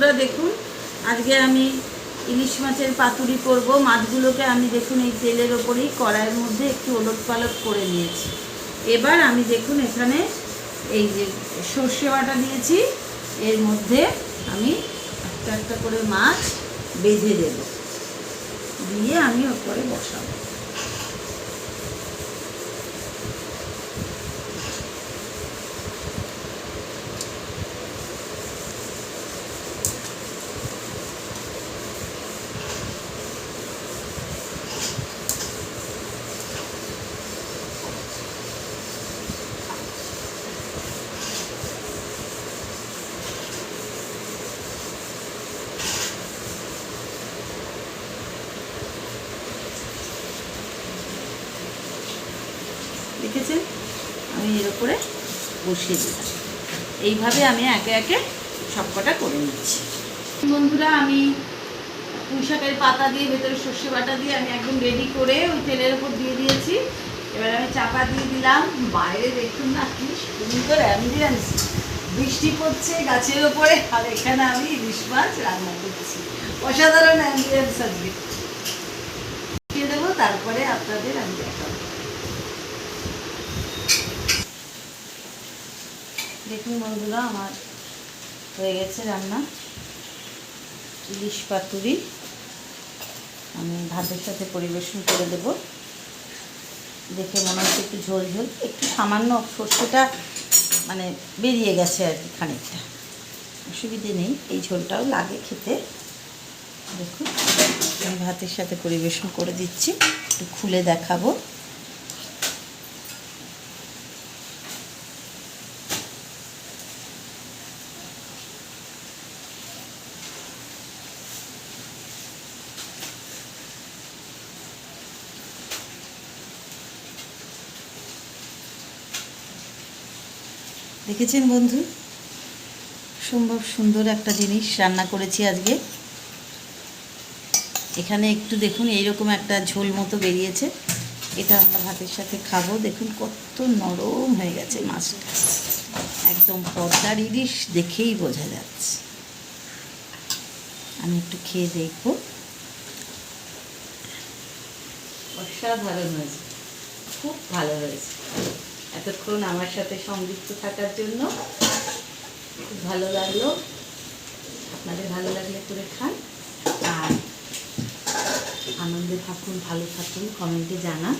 বন্ধুরা দেখুন, আজকে আমি ইলিশ মাছের পাতুরি করব। মাছগুলোকে আমি দেখুন এই তেলের ওপরেই কড়াইয়ের মধ্যে একটু ওলট পালট করে নিয়েছি। এবার আমি দেখুন এখানে এই যে সর্ষে বাটা দিয়েছি, এর মধ্যে আমি একটা একটা করে মাছ বেঁধে দেব। দিয়ে আমি ওপরে বসাবো। দেখেছেন? আমি এর উপরে বসিয়ে দিলাম। এইভাবে আমি একে একে সবকটা করে নিচ্ছি। বন্ধুরা, আমি পুঁই শাকের পাতা দিয়ে, ভেতরে সর্ষে বাটা দিয়ে আমি একদম রেডি করে ওই তেলের উপর দিয়ে দিয়েছি। এবার আমি চাপা দিয়ে দিলাম। বাইরে দেখুন না কি সুন্দর অ্যাম্বিয়েন্স বৃষ্টি পড়ছে গাছের ওপরে আর এখানে আমি ইলিশ মাছ রান্না করছি। অসাধারণ অ্যাম্বিয়েন্স আজকে দিয়ে দেবো তারপরে আপনাদের আমি দেখাবো দেখুন বন্ধুরা, আমার হয়ে গেছে রান্না। ইলিশ পাতুরি আমি ভাতের সাথে পরিবেশন করে দেব। দেখে মনে হচ্ছে একটু ঝোল ঝোল, একটু সামান্য সর্ষেটা মানে বেরিয়ে গেছে আর কি খানিকটা। অসুবিধে নেই, এই ঝোলটাও লাগে খেতে। দেখুন, আমি ভাতের সাথে পরিবেশন করে দিচ্ছি, একটু খুলে দেখাবো। দেখেছেন বন্ধু? সম্ভব সুন্দর একটা জিনিস রান্না করেছি আজকে। এখানে একটু দেখুন, এইরকম একটা ঝোল মতো বেরিয়েছে। এটা আমরা ভাতের সাথে খাব। দেখুন কত নরম হয়ে গেছে মাছটা। একদম পদ্মার ইলিশ দেখেই বোঝা যাচ্ছে। আমি একটু খেয়ে দেখব। অসাধারণ হয়েছে। খুব ভালো হয়েছে। এতক্ষণ আমার সাথে সংযুক্ত থাকার জন্য খুব ভালো লাগল। আপনাদের ভালো লাগলে করে খান। আর আনন্দে থাকুন, ভালো থাকুন, কমেন্টে জানান।